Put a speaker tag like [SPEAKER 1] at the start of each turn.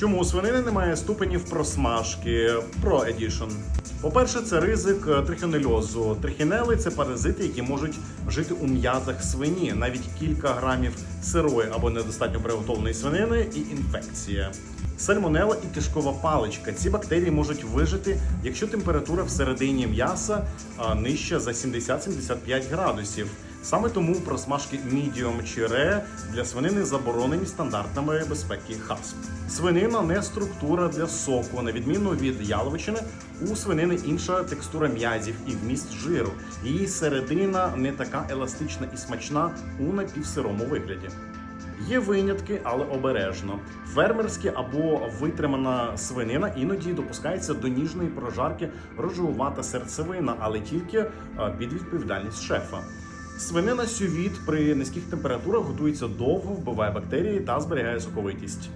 [SPEAKER 1] Чому у свинини немає ступенів просмажки про Edition? По-перше, це ризик е, трихінельозу. Трихінели це паразити, які можуть жити у м'язах свині. Навіть кілька грамів сирої або недостатньо приготовленої свинини і інфекція. Сальмонела і кишкова паличка. Ці бактерії можуть вижити, якщо температура всередині м'яса нижча за 70-75 градусів. Саме тому просмажки medium чи rare для свинини заборонені стандартами безпеки ХАСП. Свинина не структура для соку, на відміну від яловичини, у свинини інша текстура м'язів і вміст жиру. Її середина не така еластична і смачна у напівсирому вигляді. Є винятки, але обережно. Фермерські або витримана свинина іноді допускається до ніжної прожарки рожувата серцевина, але тільки е, під відповідальність шефа. Свинина сювіт при низьких температурах готується довго, вбиває бактерії та зберігає соковитість.